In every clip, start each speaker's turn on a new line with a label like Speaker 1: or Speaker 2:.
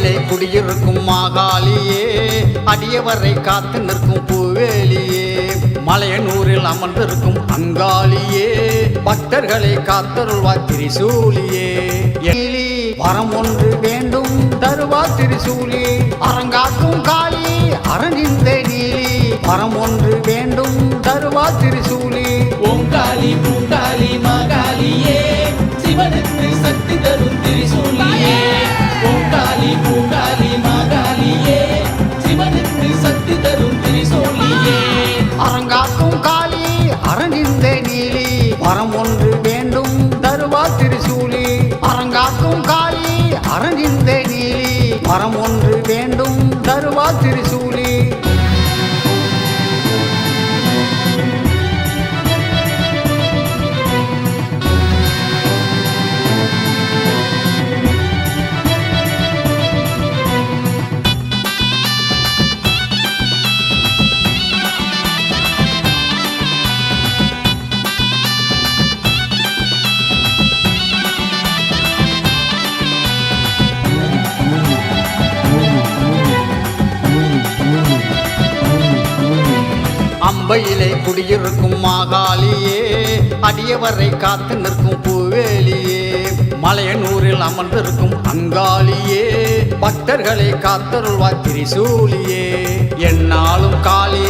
Speaker 1: அம்பையிலே குடியிருக்கும் மாகாளியே அடியவரை காத்து நிற்கும் பூவேலியே. மலையனூரில் அமர்ந்திருக்கும் அங்காளியே பக்தர்களை காத்தருள்வாய் திரிசூலியே. எலி வரம் ஒன்று வேண்டும் தருவா திரிசூலி அரங்காக்கும் காளி அரணிந்த நீலி. வரம் ஒன்று வேண்டும் தருவா திரிசூலி.
Speaker 2: ஓங்காளி பூங்காளி மாகாளியே சிவனுக்கு சிவனுக்கு சக்தி
Speaker 1: அம்பையிலே குடியிருக்கும் மாகாளியே அடியவரை காத்து நிற்கும் பூவேலியே. மலையனூரில் அமர்ந்திருக்கும் அங்காளியே பக்தர்களை காத்தருள்வாய் திரிசூலியே. என்னாலும் காளியே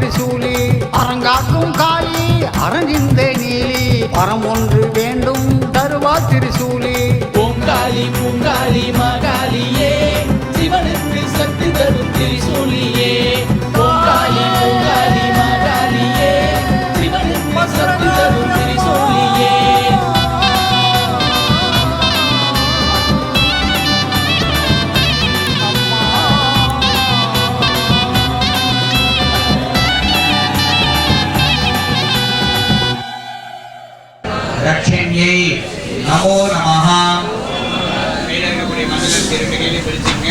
Speaker 1: திருசூலி அரங்காக்கும் காளி அரணிந்த நீலி. பரம் ஒன்று வேண்டும் தருவா
Speaker 2: திரு நமோ நமஹா கையில் இருக்கக்கூடிய மண்டலம் திரும்பி கையிலே
Speaker 3: பிடிச்சிங்க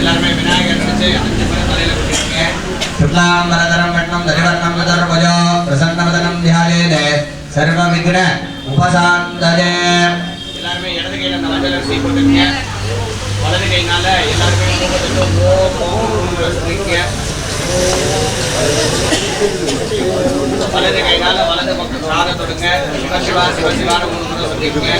Speaker 3: எல்லாருமே விநாயகர் நினைச்சு அஞ்சு மணி தலையில பிடிச்சிங்க
Speaker 4: சுத்தாம் வரதரம் வண்ணம் தரிவர்ணம் முதர்பஜோ பிரசன்னவதனம் தியாலேதே சர்வ விக்ன உபசாந்ததே
Speaker 3: எல்லாருமே இடது கையில் அந்த மண்டலம் சீ போட்டுங்க வலது கையினால எல்லாருமே ஓம் ஓம் வலது கைகால வலது பக்கம் சார தொடுங்க. சிவசிவா சிவசிவான மூணு முறை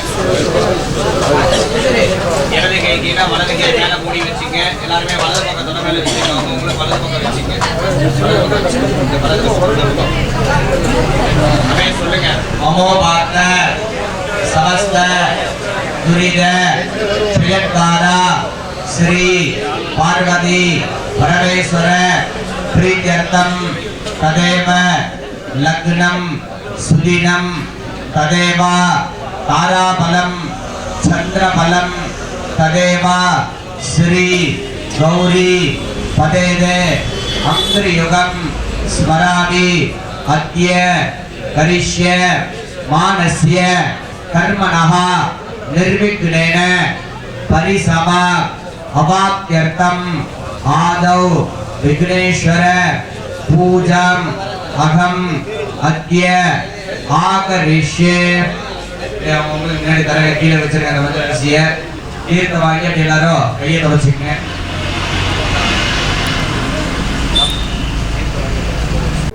Speaker 3: இடது கை கீழே வலது கை மேலே மூடி வச்சுங்க. எல்லாருமே வலது பக்கம் தொட மேலே வச்சுங்க. அவங்க உங்களை வலது பக்கம் வச்சுங்க. சொல்லுங்க.
Speaker 4: மமோ பார்த்த சமஸ்த துரித பிரியத்தாரா ஸ்ரீ பார்வதி பரமேஸ்வர பிரீத்தியர்த்தம் ததேவ லக்னம் சுதினம் ததேவா தாராபலம் சந்திரபலம் ததேவா ஸ்ரீ கௌரி பதேதே அங்கிரியுகம் ஸ்மராமி அத்திய கரிஷ்ய மானஸ்ய கர்மணா நிர்விக்னேன பரிசமா அவாப்தியர்த்தம் ஆதௌ விக்னேஸ்வர பூஜம் அகம் அத்திய ஆகரிஷ்யே உங்களுக்கு முன்னாடி தர கீழே வச்சிருக்காங்க வந்து ரசிய தீர்த்த வாங்கி எல்லாரும் கையை துவச்சிக்கங்க